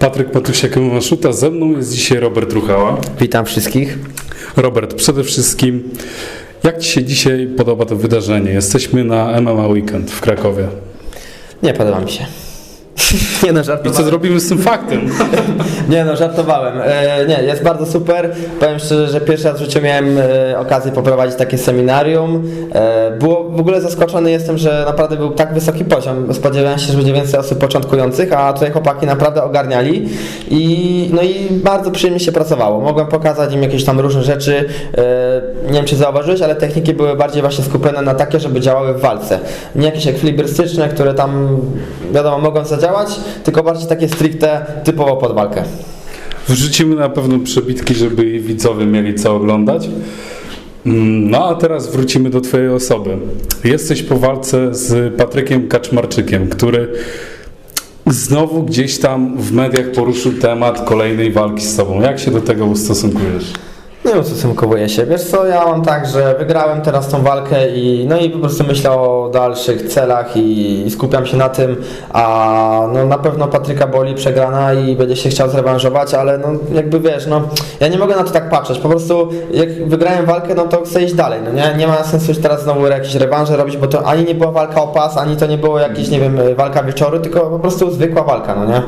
Patryk Matusiak Maszuta, ze mną jest dzisiaj Robert Ruchała. Witam wszystkich. Robert, przede wszystkim, jak Ci się dzisiaj podoba to wydarzenie? Jesteśmy na MMA Weekend w Krakowie. Nie podoba mi się. Nie no, I co żartowałem. zrobimy z tym faktem? Nie no, żartowałem. E, nie, jest bardzo super. Powiem szczerze, że pierwszy raz w życiu miałem e, okazję poprowadzić takie seminarium. E, było, w ogóle zaskoczony jestem, że naprawdę był tak wysoki poziom. Spodziewałem się, że będzie więcej osób początkujących, a tutaj chłopaki naprawdę ogarniali. I, no i bardzo przyjemnie się pracowało. Mogłem pokazać im jakieś tam różne rzeczy. E, nie wiem, czy zauważyłeś, ale techniki były bardziej właśnie skupione na takie, żeby działały w walce. Nie jakieś ekwilibrystyczne, które tam, wiadomo, mogą zadziałać, tylko bardziej takie stricte, typowo pod walkę. Wrzucimy na pewno przebitki, żeby widzowie mieli co oglądać. Mm, No a teraz wrócimy do Twojej osoby. Jesteś po walce z Patrykiem Kaczmarczykiem, który znowu gdzieś tam w mediach poruszył temat kolejnej walki z Tobą. Jak się do tego ustosunkujesz? Nie ustosunkowuję się. Wiesz co, ja mam tak, że wygrałem teraz tą walkę i no i po prostu myślę o dalszych celach i, i skupiam się na tym, a no na pewno Patryka boli przegrana i będzie się chciał zrewanżować, ale no jakby wiesz, no ja nie mogę na to tak patrzeć. Po prostu jak wygrałem walkę, no to chcę iść dalej, no nie, nie ma sensu już teraz znowu jakieś rewanże robić, bo to ani nie była walka o pas, ani to nie było jakieś, nie wiem, walka wieczoru, tylko po prostu zwykła walka, no nie?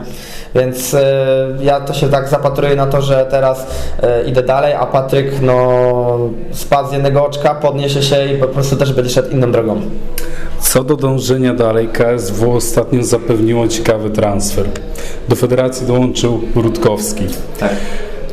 Więc e, ja to się tak zapatruję na to, że teraz e, idę dalej, a Patryk no spadł z jednego oczka, podniesie się i po prostu też będzie szedł inną drogą. Co do dążenia dalej, KSW ostatnio zapewniło ciekawy transfer. Do federacji dołączył Rutkowski. Tak.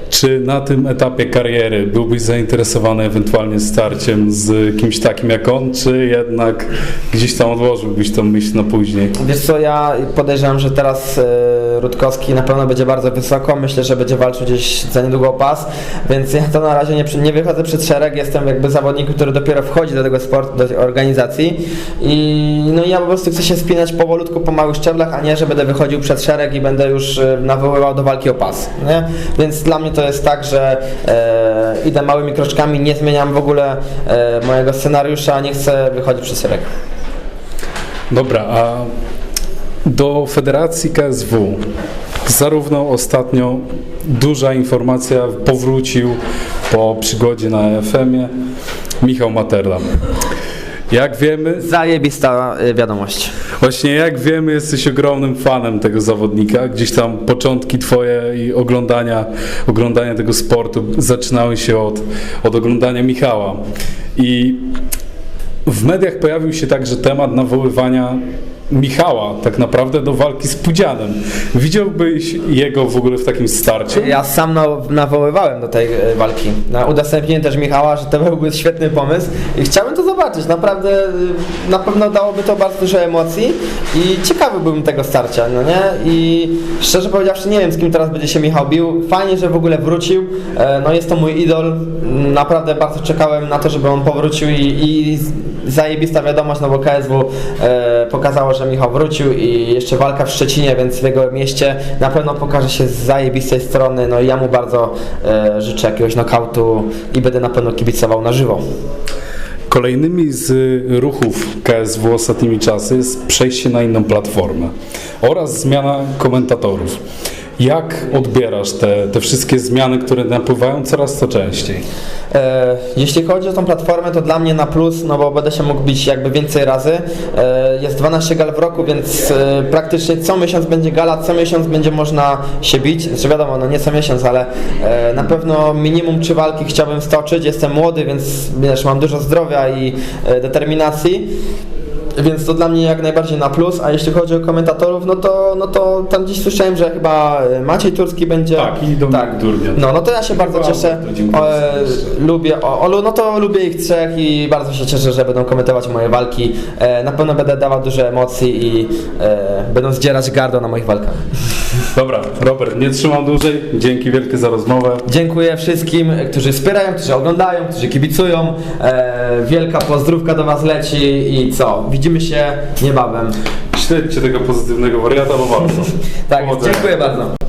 Czy na tym etapie kariery byłbyś zainteresowany ewentualnie starciem z kimś takim jak on, czy jednak gdzieś tam odłożyłbyś tą myśl na później? Wiesz co, ja podejrzewam, że teraz e, Rutkowski na pewno będzie bardzo wysoko. Myślę, że będzie walczył gdzieś za niedługo o pas, więc ja to na razie nie, nie wychodzę przed szereg. Jestem jakby zawodnikiem, który dopiero wchodzi do tego sportu, do tej organizacji i no ja po prostu chcę się spinać powolutku po małych szczeblach, a nie, że będę wychodził przed szereg i będę już e, nawoływał do walki o pas. Nie? Więc dla mnie to jest tak, że e, idę małymi kroczkami, nie zmieniam w ogóle e, mojego scenariusza, nie chcę wychodzić przed szereg. Dobra, a do Federacji KSW zarówno ostatnio duża informacja powrócił po przygodzie na EFM-ie Michał Materla. Jak wiemy, Zajebista y, wiadomość. Właśnie jak wiemy, jesteś ogromnym fanem tego zawodnika. Gdzieś tam początki twoje i oglądania, oglądania tego sportu zaczynały się od, od oglądania Michała. I w mediach pojawił się także temat nawoływania Michała tak naprawdę do walki z Pudzianem. Widziałbyś jego w ogóle w takim starciu? Ja sam naw- nawoływałem do tej y, walki. Na udostępnienie też Michała, że to byłby świetny pomysł i chciałbym to zobaczyć. Naprawdę y, na pewno dałoby to bardzo dużo emocji i ciekawy byłbym tego starcia, no nie? I szczerze powiedziawszy nie wiem z kim teraz będzie się Michał bił. Fajnie, że w ogóle wrócił. E, No jest to mój idol. Naprawdę bardzo czekałem na to, żeby on powrócił i, i zajebista wiadomość, no bo KSW e, pokazało, że Michał wrócił i jeszcze walka w Szczecinie, więc w jego mieście na pewno pokaże się z zajebistej strony. No i ja mu bardzo e, życzę jakiegoś nokautu i będę na pewno kibicował na żywo. Kolejnymi z ruchów KSW ostatnimi czasy jest przejście na inną platformę oraz zmiana komentatorów. Jak odbierasz te, te wszystkie zmiany, które napływają coraz to częściej? E, jeśli chodzi o tą platformę, to dla mnie na plus, no bo będę się mógł bić jakby więcej razy. E, jest 12 gal w roku, więc e, praktycznie co miesiąc będzie gala, co miesiąc będzie można się bić. Znaczy wiadomo, no nie co miesiąc, ale e, na pewno minimum trzy walki chciałbym stoczyć. Jestem młody, więc wiesz, mam dużo zdrowia i e, determinacji. Więc to dla mnie jak najbardziej na plus, a jeśli chodzi o komentatorów, no to, no to tam gdzieś słyszałem, że chyba e, Maciej Turski będzie. Tak, i Dominik Durniat. No, no to ja się bardzo cieszę. O, e, lubię, o, o, no to lubię ich trzech i bardzo się cieszę, że będą komentować moje walki. E, na pewno będę dawał dużo emocji i e, będą zdzierać gardło na moich walkach. Dobra, Robert, nie trzymam dłużej. Dzięki wielkie za rozmowę. Dziękuję wszystkim, którzy wspierają, którzy oglądają, którzy kibicują. E, wielka pozdrówka do Was leci i co? Widzimy się niebawem. Śledźcie tego pozytywnego wariata, bo warto. Tak, Powodzenia. dziękuję bardzo.